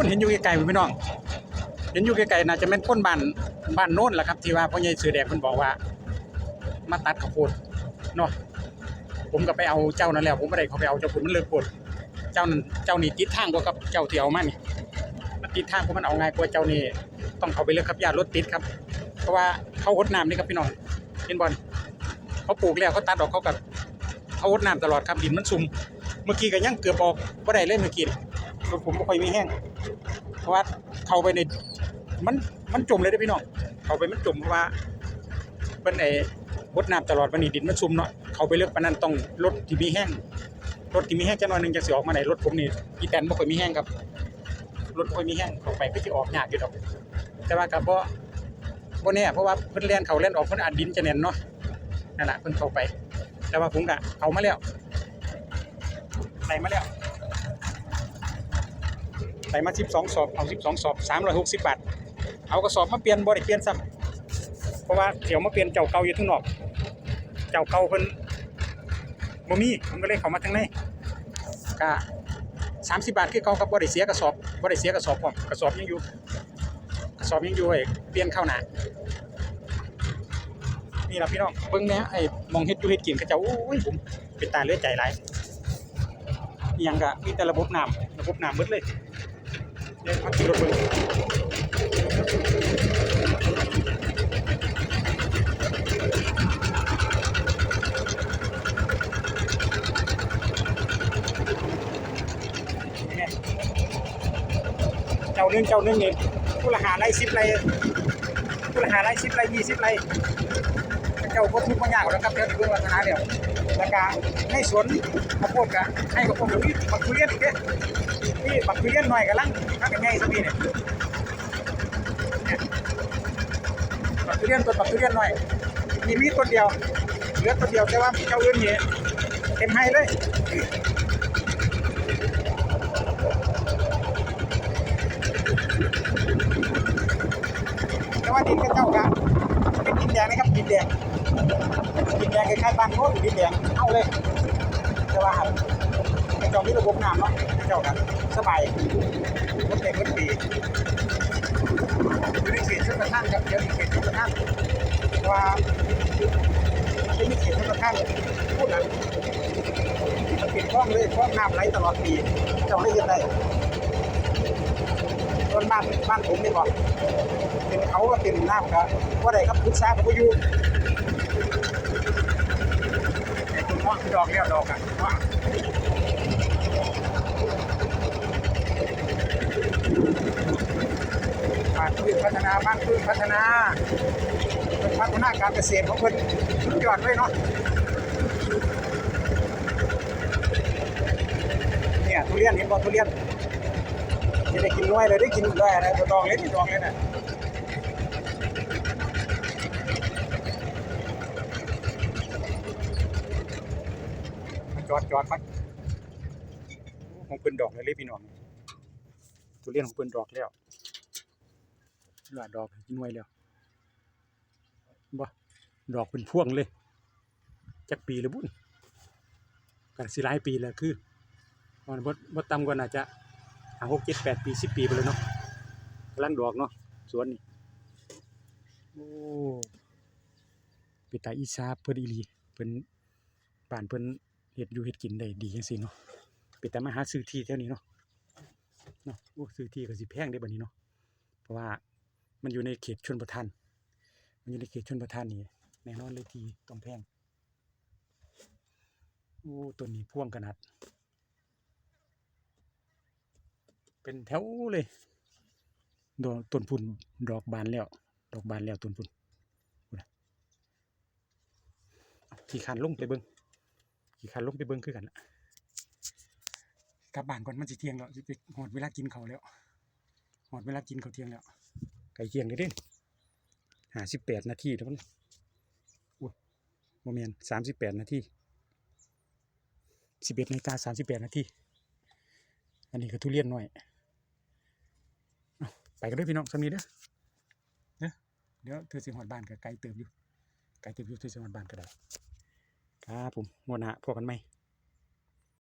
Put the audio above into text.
นเห็นอยู่ไกลๆพี่น้อง เห็นอยู่ไกลๆน่าจะเป็นคนบ้านบ้านโน้นแหละครับ ที่ว่าพ่อใหญ่เสือแดงเพิ่นบอกว่า มาตัดข้าวโพดเนาะผมก็ไปเอาเจ้านั้นแล้ว ผมบ่ได้เขาไปเอาเจ้าคุณมันเลิกโพดเจ้านั้นเจ้านี่ติดทางกว่ากับเจ้าที่เอามานี่มันติดทางเพราะมันเอาง่ายกว่าเจ้านี่ต้องเขาไปเลือกครับญารถติดครับ เพราะว่าเขาหดน้ำนี่ครับพี่น้องเห็นบอลเขาปลูกแล้วเขาตัดออกเขากับเขาหดน้ำตลอดครับดินมันซุ่มเมื่อกี้ก็ยังเกือบออกบ่ได้เลยเมื่อกี้ รถผมบ่ค่อยมีแห้งเพราะว่าเข้าไปในมันมันจมเลยเด้พี่น้องเข้าไปมันจมเพราะว่าเป็นไอ้รดน้ำตลอดวันนี้ดินมันซุ่มเนาะเข้าไปเลือกปานนั้นต้องรถที่มีแห้งรถที่มีแห้งจักหน่อยหนึงจะเสิออกมาได้รถผมนี่อีแตนบ่ค่อยมีแห้งครับรถบ่ค่อยมีแห้งเข้าไปก็สิออกยากอยู่ดอก แต่ว่าก็บ่บ่แน่เพราะว่าเพิ่นเลียนเขาเลียนออกเพิ่นอาจดินจะแน่นเนาะนั่นแหละเพิ่นเข้าไป แต่ว่าผมก็เขามาแล้วไล่มาแล้ว ใส่มา 12 สอบ เอา 12 สอบ 360 บาท เอากระสอบมาเปลี่ยนบ่ได้เปลี่ยนซ้ำเพราะว่าเดี๋ยวมาเปลี่ยนเจ้าเก่าอยู่ข้งนอก เจ้าเก่าเพิ่นบ่มีผมก็เลยเข้ามาทางในก็30 บาทคือเก่าครับบ่ได้เสียกระสอบบ่ได้เสียกระสอบพร้อมกระสอบยังอยู่ กระสอบยังอยู่ไอ้เปลี่ยนเข้าหน้านี่ล่ะพี่น้อง เบิ่งแน่ไอ้มองเฮ็ดอยู่เฮ็ดกินเขาจ้าโอ้ยผมเป็นตาเลือดใจหลายยังก็มีแต่ระบบน้ำระบบน้ำหมดเลย เดี๋ยวพักรถเบิ่งเจ้าหนึงเจ้านึงนี่ผู้ละหาไรสิบไรผู้ละหาไรสิบไรยี่สิบไรเจ้าก็ทุกข์มายากแล้วครับเดี๋ยวนี้เพิ่งวัฒนาเดียวแล้วก็ในสวนข้าวโพดก็ให้ข้าวโพดเดี๋ยวนี้บักทุเรียนอีกเด้ นี่บักทุเรียนหน่อยกำลังถ้าเป็นไงสักทีเนี่ยปักทุเรียนต้นปักทุเรียนหน่อยมีมีต้นเดียวเหลือต้นเดียวแต่ว่าเจ้าอื่นนี่เต็มให้เลยแต่ว่าดินกับเจ้าครับเป็นดินแดงนะครับดินแดงดินแดงคล้ายๆบางโน้นดินแดงเอาเลยแต่ว่าครับ เป็นจอมที่ระบบน้ำเนาะเจ้าครับสบายรถเต็มรถปีอยู่ในเขตชนประทานครับเดี๋ยวมีเขตชนประทานว่าไมันจะมีเขตชนประทานพูดนะมันปิดคลองเลยคลองน้ำไหลตลอดปีเจ้าได้ยังไงต้นบ้านบ้านผมนี่บอกเป็นเขาก็เป็นน้ำครับว่าใดครับพุทธาผมกับพยูไอ้ต้นมะดอกเลี้ยวดอกอะว่า บ้าน พัฒนาบ้านพืชพัฒนาเป็นพัฒนาการเกษตรของเพิ่นสุดยอดเลยเนาะเนี่ยทุเรียนเห็นบ่ทุเรียนจะได้กินน้อยเลยได้กินได้นะบ่ต้องเลยนี่ดองเลยนะจอดจอดมันของเพิ่นดอกเลยเลยพี่น้องทุเรียนของเพิ่นดอกแล้ว ลาดอกกินไว้แล้วบ่ดอกเป็นพวงเลยจักปีแล้วบุ่นกันสิหลายปีแล้วคือมันบ่บ่ต่ำกว่าน่าจะหาหกเจ็ดแปดปีสิบปีไปเลยเนาะกำลังดอกเนาะสวนนี่โอ้เป็นตาอีสาเพิ่นอีลีเพิ่นบ้านเพิ่นเฮ็ดอยู่เฮ็ดกินได้ดีจังซี่เนาะเป็นต่มาหาซื้อที่แถวนี้เนาะเนาะโอ้ซื้อที่ก็สิแพงเด้บัดนี้เนาะเพราะว่า มันอยู่ในเขตชนประทาน มันอยู่ในเขตชนประทานนี่แน่นอนเลยทีต้องแพงโอ้ต้นนี้พ่วงขนาด เป็นแถวเลยดอกต้นพุ่นดอกบานแล้ว ดอกบานแล้วต้นพุ่นพูดนขี่ขันลงไปเบิงขี่ขันลงไปเบิงคือกันละกลับบ้านก่อนมันสิเที่ยงแล้วสิไปหอดเวลากินเขาแล้วหอดเวลากินเขาเที่ยงแล้ว ไก่เคียงเลยเด้ห้าสิบแปดนาทีแล้วมันอุ้ยโมเมนสามสิบแปดนาทีสิบเอ็ดนาฬิกาสามสิบแปดนาทีอันนี้ก็ทุเรียนหน่อยอไปกันด้วยพี่น้องสำนีเด้อเด้อเดี๋ยวเธอสิหอดบ้านกับไก่เติมอยู่ ไก่เติมอยู่เธอสิหอดบ้านก็ได้ ครับผมงวดหน้าพบกันไหม